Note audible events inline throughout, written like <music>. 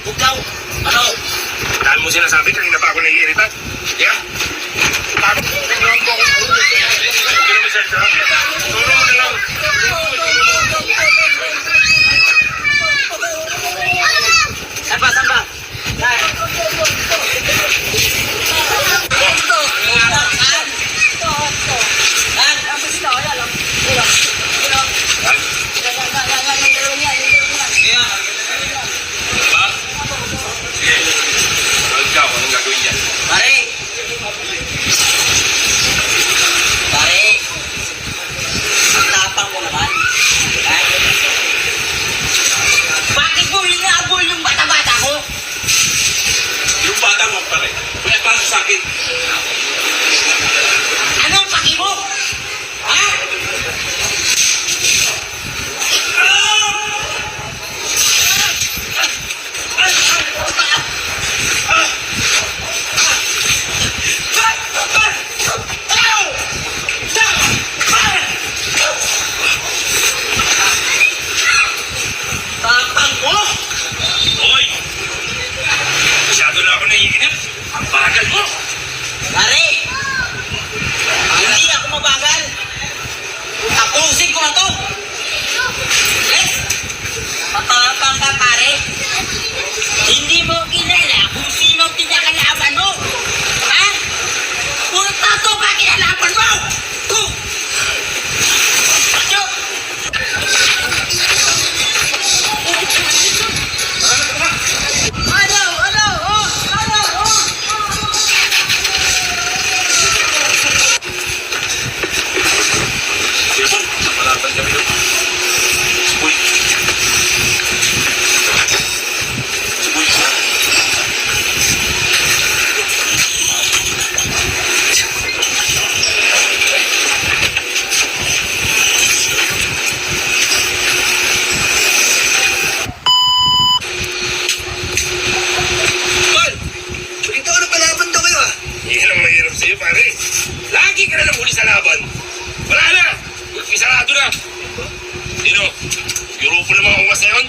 buglaw. Ano? Dahil mo sinasabi, kanina pa ako naiirita. Yeah. Sa akin. Matapang ka, pare. Hindi mo Sino? Grupo ng mga ungas na yun?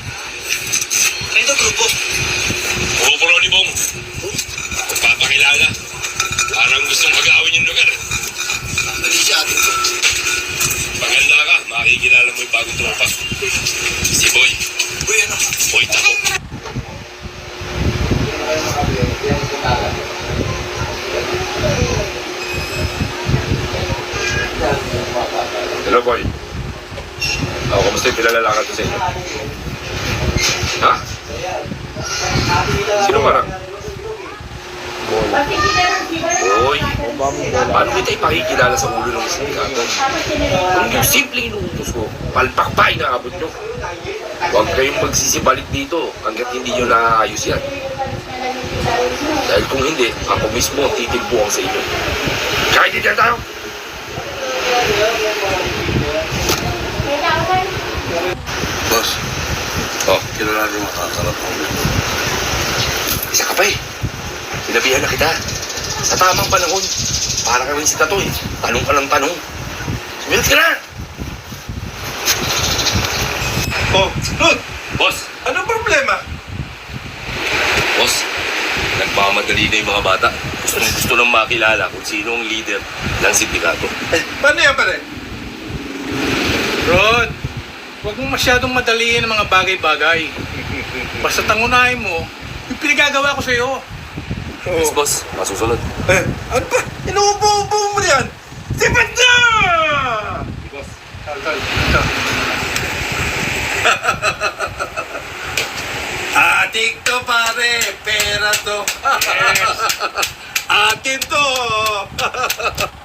Ano daw grupo? Grupo raw ni Bong. Magpapakilala. Parang gustong magawin yung lugar. Mali siya atin ko. Paganda ka, makikilala mo yung bagong tropa. Si Boy. Uy, ano? Boy Tako. Hello, Boy. Oh, kamusta yung pinalalakad ko sa inyo? Ha? Sino marang? Boy, paano kita ipakikilala sa ulo ng sindikato? Kung yung simpleng inuutos ko, palpak pa inaabot nyo. Huwag kayong magsisibalik dito hanggat hindi nyo naayos yan. Dahil kung hindi, ako mismo ang titimbuhan sa inyo. Kahit hindi tayo. Niyo matatalap mo. isa ka pa eh. Sinabihan na kita. Sa tamang panahon, para ka rin si Tato eh. Tanong ka ng tanong. Sumilit ka na! Oh, Rod! Boss, Anong problema? Boss, nagmamadali na yung mga bata. Gusto gusto lang makilala kung sino ang leader ng sindikato. Eh, paano yan pare? Rod, huwag mong masyadong madaliin ang mga bagay-bagay. Basta tangunahin mo, yung pinagagawa ko sa'yo. Yes, boss. Masusunod. Eh, ano ba? Inuubo-ubo mo yan! Sipat na! Boss. Tal, tal, tal. <laughs> Atik to pare, pera to. <laughs> Atin to. <laughs>